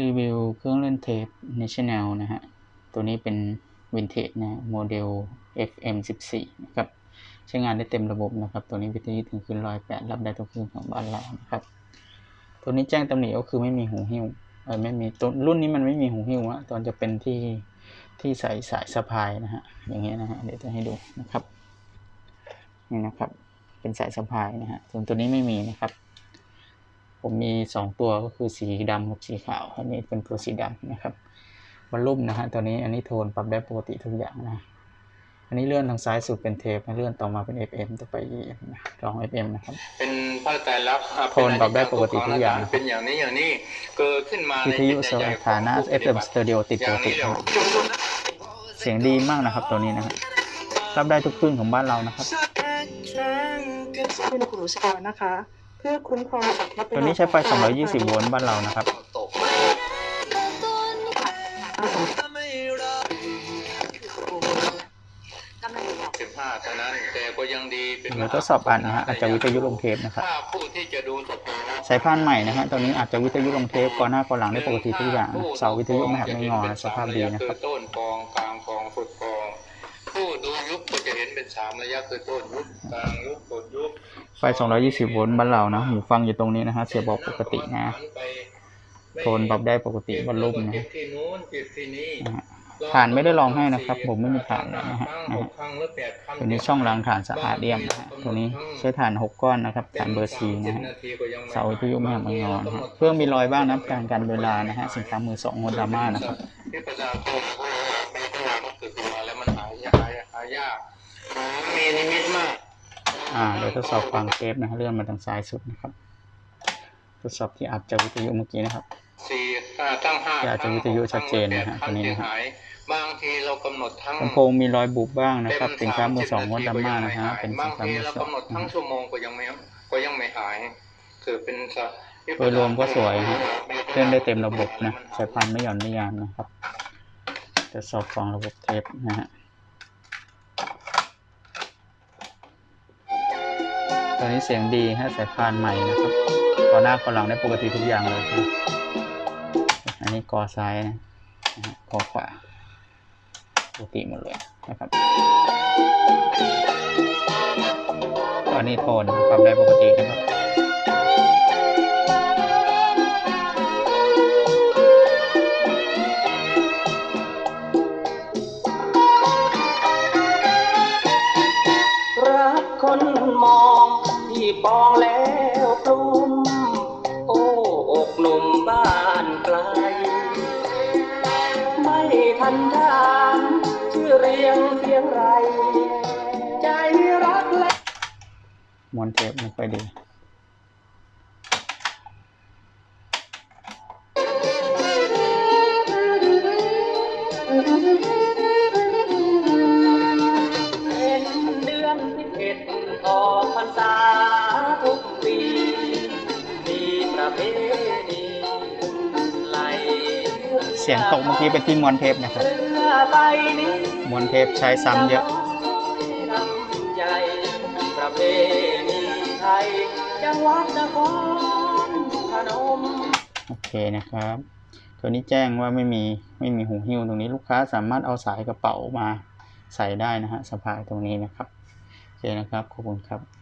รีวิวเครื่องเล่นเทป National นะฮะ ตัวนี้เป็นวินเทจนะโมเดล FM 14นะครับ ใช้งานได้เต็มระบบนะครับ ตัวนี้วิทยุถึงคืนร้อยแปดรับได้ทุกคืนของบ้านเรานะครับ ตัวนี้แจ้งตำหนิก็คือไม่มีหูหิ้วเออไม่มีตัวรุ่นนี้มันไม่มีหูหิ้วอะตอนจะเป็นที่ที่ใส่สายสะพายนะฮะ อย่างเงี้ยนะฮะ เดี๋ยวจะให้ดูนะครับ นี่นะครับ เป็นสายสะพายนะฮะส่วนตัวนี้ไม่มีนะครับ ผมมีสองตัวก็คือสีดำกับสีขาวอันนี้เป็นตัวสีดำนะครับวอลลุ่มนะฮะตัวนี้อันนี้โทนปรับได้ปกติทุกอย่างนะอันนี้เลื่อนทางซ้ายสุดเป็นเทปนะเลื่อนต่อมาเป็น FM ต่อไป EM นะลอง FM นะครับ เป็นพระไตรลักษณ์อ่าโทนปรับได้ปกติทุกอย่างเป็นอย่างนี้อย่างนี้เกิดขึ้นมาวิทยุสในจิตใจถานะของผู้ FM ปฏิบัติ Stereo ติดปกติอย่างนะนี้ครับเสียงดีมากนะครับตัวนี้นะครับรับได้ทุกคลื่นของบ้านเรานะครับเป็นกลุ่มสปอยนะคะ เพื่อคุ้มครองสัตว์และเป็ตัวนี้ใช้ไฟ 220 โวลต์บ้านเรานะครับตกกำลังอยู่สิบห้าเท่านั้นแต่ก็ยังดีเป็นเดี๋ยวทดสอบอ่านนะฮะอาจจะวิทยุลงเทปนะครับ ถ้าผู้ที่จะดูสดนะสายพานใหม่นะฮะตัวนี้อาจจะวิทยุลงเทปก่อนหน้าก่อนหลังได้ปกติทุกอย่างนะเสาวิทยุไม่หักไม่งอนะสภาพดีนะครับอต้น เห็นเป็นสามระยะคือต้นยุคกลางยุคสุดยุคไฟ 220 โวลต์บ้านเรานะหูฟังอยู่ตรงนี้นะฮะเสียบออกปกตินะโทนปรับได้ปกติวอลลุ่มนะเก็บที่นู้นเก็บที่นี่นะฮะฐานไม่ได้ลองให้นะครับ ผมไม่มีฐานเลยนะฮะนะฮะตัวนี้ช่องล้างฐานสะอาดเอี่ยมนะฮะตัวนี้ใช้ฐาน6ก้อนนะครับฐานเบอร์ซีนะฮะเสาวิทยุไม่หักไม่งอนะฮะเครื่องมีรอยบ้างนะการกันเวลานะฮะสินค้ามือสองโฮนดาม่านะครับ มีนิมิตมาก อ่าเดี๋ยวทดสอบฟังเทปนะฮะเลื่อนมาทางซ้ายสุดนะครับ ทดสอบที่อัดจากวิทยุเมื่อกี้นะครับสี่อ่าตั้งห้าที่อาจจะวิทยุชัดเจนนะฮะตัวนี้นะฮะหายบางทีเรากำหนดทั้งลำโพงมีรอยบุบบ้างนะครับสินค้ามือสองโฮนดาม่านะฮะเป็นสิบานงค้าทีมือเราสองกำหนดนะทั้งฮะชั่วโมงก็ยังไม่ก็ยังไม่หาย คือเป็นสะโดยรวมก็สวยฮะเล่นได้เต็มระบบนะสายพันธุ์ไม่หย่อนไม่ยานนะครับจะสอบฟังระบบเทปนะฮะ ตัวนี้เสียงดีฮะสายพานใหม่นะครับก่อหน้าก่อหลังได้ปกติทุกอย่างเลยนะอันนี้กอซ้ายนะกอขวาปกติหมดเลยนะครับตอนนี้โทนปรับได้ปกตินะครับรักคนมอง ปองแล้วปรุมโอ้อกหนุ่มบ้านไกล ไม่ทันถามชื่อเรียงเพียงไร ใจรักและมวนเทปไม่ค่อยดีเป็ เสียงตกเมื่อกี้เป็นที่มวนเทปนะครับเรือใบนี้มวนเทปใช้ซ้ำเยอะโอเคนะครับ ตัวนี้แจ้งว่าไม่มีไม่มีหูหิ้วตรงนี้ลูกค้าสามารถเอาสายกระเป๋ามาใส่ได้นะฮะสะพายตรงนี้นะครับ โอเคนะครับ ขอบคุณครับ